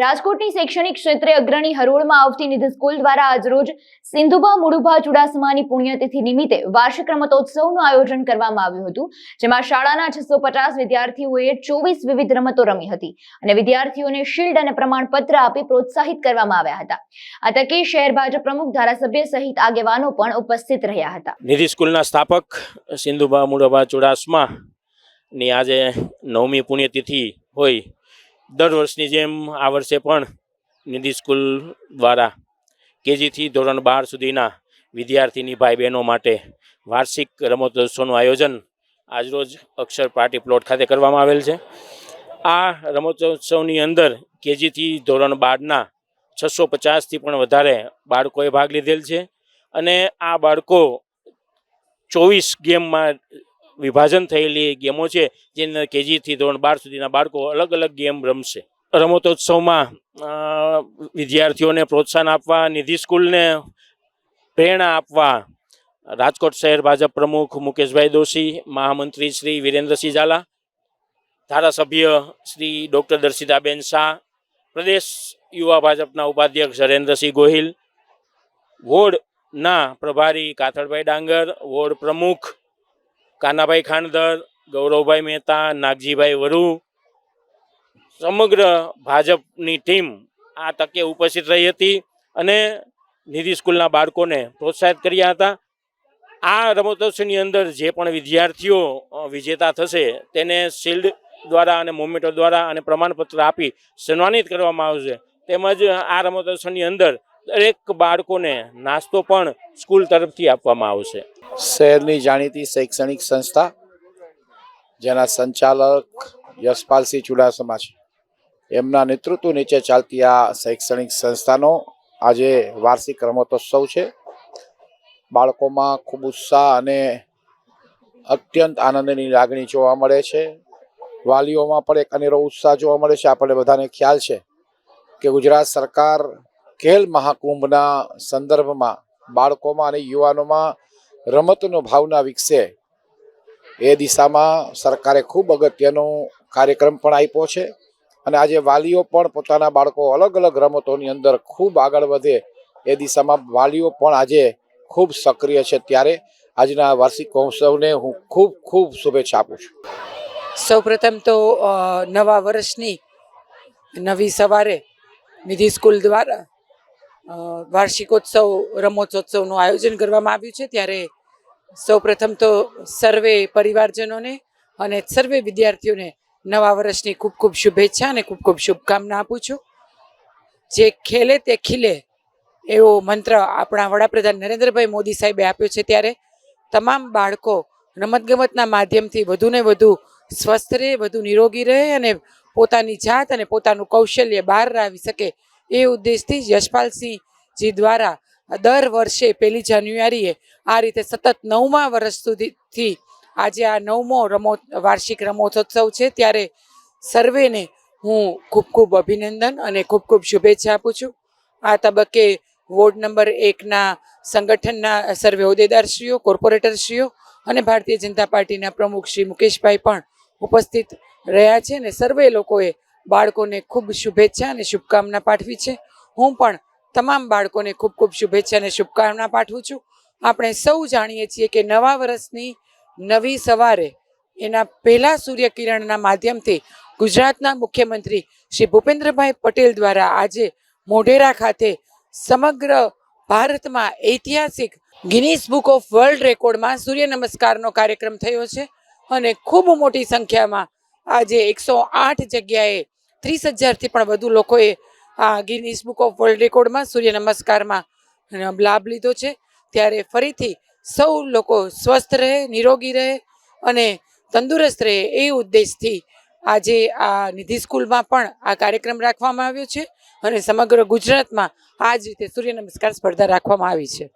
રાજકોટની શૈક્ષણિક ક્ષેત્રે અગ્રણી હરોળમાં આવતી નિધિ સ્કૂલ દ્વારા આજરોજ સિંધુભા મુડુભા ચુડાસમાની પુણ્યતિથિ નિમિત્તે વાર્ષિક રમતોત્સવનું આયોજન કરવામાં આવ્યું હતું, જેમાં શાળાના છસો પચાસ વિદ્યાર્થીઓએ ચોવીસ વિવિધ રમતો રમી હતી અને વિદ્યાર્થીઓને શિલ્ડ અને પ્રમાણપત્ર આપી પ્રોત્સાહિત કરવામાં આવ્યા હતા. આ તકે શહેર ભાજપ પ્રમુખ ધારાસભ્ય સહિત આગેવાનો પણ ઉપસ્થિત રહ્યા હતા. નિધિ સ્કૂલના સ્થાપક સિંધુભા મુળબા ચુડાસમા આજે નવમી પુણ્યતિથિ હોય દર વર્ષની જેમ આ વર્ષે પણ નિધિ સ્કૂલ દ્વારા કેજીથી ધોરણ બાર સુધીના વિદ્યાર્થીની ભાઈ બહેનો માટે વાર્ષિક રમતોત્સવનું આયોજન આજરોજ અક્ષર પાર્ટી પ્લોટ ખાતે કરવામાં આવેલ છે. આ રમતોત્સવની અંદર કેજીથી ધોરણ બારના છસો પચાસથી પણ વધારે બાળકોએ ભાગ લીધેલ છે અને આ બાળકો ચોવીસ ગેમમાં વિભાજન થયેલી ગેમો છે, જેની અંદર કેજીથી ધોરણ બાર સુધીના બાળકો અલગ અલગ ગેમ રમશે. રમતોત્સવમાં વિદ્યાર્થીઓને પ્રોત્સાહન આપવા, નિધિ સ્કૂલને પ્રેરણા આપવા, રાજકોટ શહેર ભાજપ પ્રમુખ મુકેશભાઈ દોશી, મહામંત્રી શ્રી વિરેન્દ્રસિંહ ઝાલા, ધારાસભ્ય શ્રી ડૉક્ટર દર્શિતાબેન શાહ, પ્રદેશ યુવા ભાજપના ઉપાધ્યક્ષ હરેન્દ્રસિંહ ગોહિલ, વોર્ડના પ્રભારી કાથળભાઈ ડાંગર, વોર્ડ પ્રમુખ કાનાભાઈ ખાણદર ગૌરવભાઈ મહેતા, નાગજીભાઈ વરુ, સમગ્ર ભાજપની ટીમ આ તકે ઉપસ્થિત રહી હતી અને નિધિ સ્કૂલના બાળકોને પ્રોત્સાહિત કર્યા હતા. આ રમતોત્સવની અંદર જે પણ વિદ્યાર્થીઓ વિજેતા થશે તેને શિલ્ડ દ્વારા અને મોમેન્ટો દ્વારા અને પ્રમાણપત્ર આપી સન્માનિત કરવામાં આવશે. તેમજ આ રમતોત્સવની અંદર દરેક બાળકોને નાસ્તો પણ સ્કૂલ તરફથી આપવામાં આવશે. શહેરની જાણીતી શૈક્ષણિક સંસ્થા, જેના સંચાલક યશપાલસિંહ ચુડાસમા છે. એમના નેતૃત્વ નીચે ચાલતી આ શૈક્ષણિક સંસ્થાનો આજે વાર્ષિક રમતોત્સવ છે. બાળકોમાં ખૂબ ઉત્સાહ અને અત્યંત આનંદની લાગણી જોવા મળે છે. વાલીઓમાં પણ એક અનેરો ઉત્સાહ જોવા મળે છે. આપણે બધાને ખ્યાલ છે કે ગુજરાત સરકાર ખેલ મહાકુંભના સંદર્ભમાં બાળકોમાં અને યુવાનોમાં રમતનો ભાવના વિકસે એ દિશામાં સરકારે ખૂબ અગત્યનો કાર્યક્રમ પણ આપ્યો છે. અને આજે વાલીઓ પણ પોતાના બાળકો અલગ અલગ રમતોની અંદર ખૂબ આગળ વધે એ દિશામાં વાલીઓ પણ આજે ખૂબ સક્રિય છે. ત્યારે આજના વાર્ષિક મહોત્સવને હું ખૂબ ખૂબ શુભેચ્છા આપું છું. સૌપ્રથમ તો નવા વર્ષની નવી સવારે નિધિ સ્કૂલ દ્વારા વાર્ષિકોત્સવ રમોત્સોત્સવનું આયોજન કરવામાં આવ્યું છે. ત્યારે સૌપ્રથમ તો સર્વે પરિવારજનોને અને સર્વે વિદ્યાર્થીઓને નવા વર્ષની ખૂબ ખૂબ શુભેચ્છા અને ખૂબ ખૂબ શુભકામના આપું છું. જે ખેલે તે ખીલે એવો મંત્ર આપણા વડાપ્રધાન નરેન્દ્રભાઈ મોદી સાહેબે આપ્યો છે. ત્યારે તમામ બાળકો રમતગમતના માધ્યમથી વધુને વધુ સ્વસ્થ રહે, વધુ નિરોગી રહે અને પોતાની જાત અને પોતાનું કૌશલ્ય બહાર લાવી શકે એ ઉદ્દેશથી યશપાલસિંહજી દ્વારા દર વર્ષે પહેલી જાન્યુઆરીએ આ રીતે સતત નવમા વર્ષ સુધીથી આજે આ નવમો રમો, વાર્ષિક રમતોત્સવ છે. ત્યારે સર્વેને હું ખૂબ ખૂબ અભિનંદન અને ખૂબ ખૂબ શુભેચ્છા આપું છું. આ તબક્કે વોર્ડ નંબર એકના સંગઠનના સર્વે હોદ્દેદારશ્રીઓ, કોર્પોરેટરશ્રીઓ અને ભારતીય જનતા પાર્ટીના પ્રમુખ શ્રી મુકેશભાઈ પણ ઉપસ્થિત રહ્યા છે અને સર્વે લોકોએ બાળકોને ખૂબ શુભેચ્છા અને શુભકામના પાઠવી છે. હું પણ તમામ બાળકોને ખૂબ ખૂબ શુભેચ્છા અને શુભકામના પાઠવું છું. આપણે સૌ જાણીએ છીએ કે નવા વર્ષની નવી સવારે એના પહેલા સૂર્યકિરણના માધ્યમથી ગુજરાતના મુખ્યમંત્રી શ્રી ભૂપેન્દ્રભાઈ પટેલ દ્વારા આજે મોઢેરા ખાતે સમગ્ર ભારતમાં ઐતિહાસિક ગિનીસ બુક ઓફ વર્લ્ડ રેકોર્ડમાં સૂર્ય નમસ્કારનો કાર્યક્રમ થયો છે અને ખૂબ મોટી સંખ્યામાં આજે એકસો આઠ જગ્યાએ ત્રીસ હજારથી પણ વધુ લોકોએ આ ગિનિસ બુક ઓફ વર્લ્ડ રેકોર્ડમાં સૂર્ય નમસ્કારમાં લાભ લીધો છે. ત્યારે ફરીથી સૌ લોકો સ્વસ્થ રહે, નિરોગી રહે અને તંદુરસ્ત રહે એ ઉદ્દેશથી આજે આ નિધિ સ્કૂલમાં પણ આ કાર્યક્રમ રાખવામાં આવ્યો છે અને સમગ્ર ગુજરાતમાં આ જ રીતે સૂર્ય નમસ્કાર સ્પર્ધા રાખવામાં આવી છે.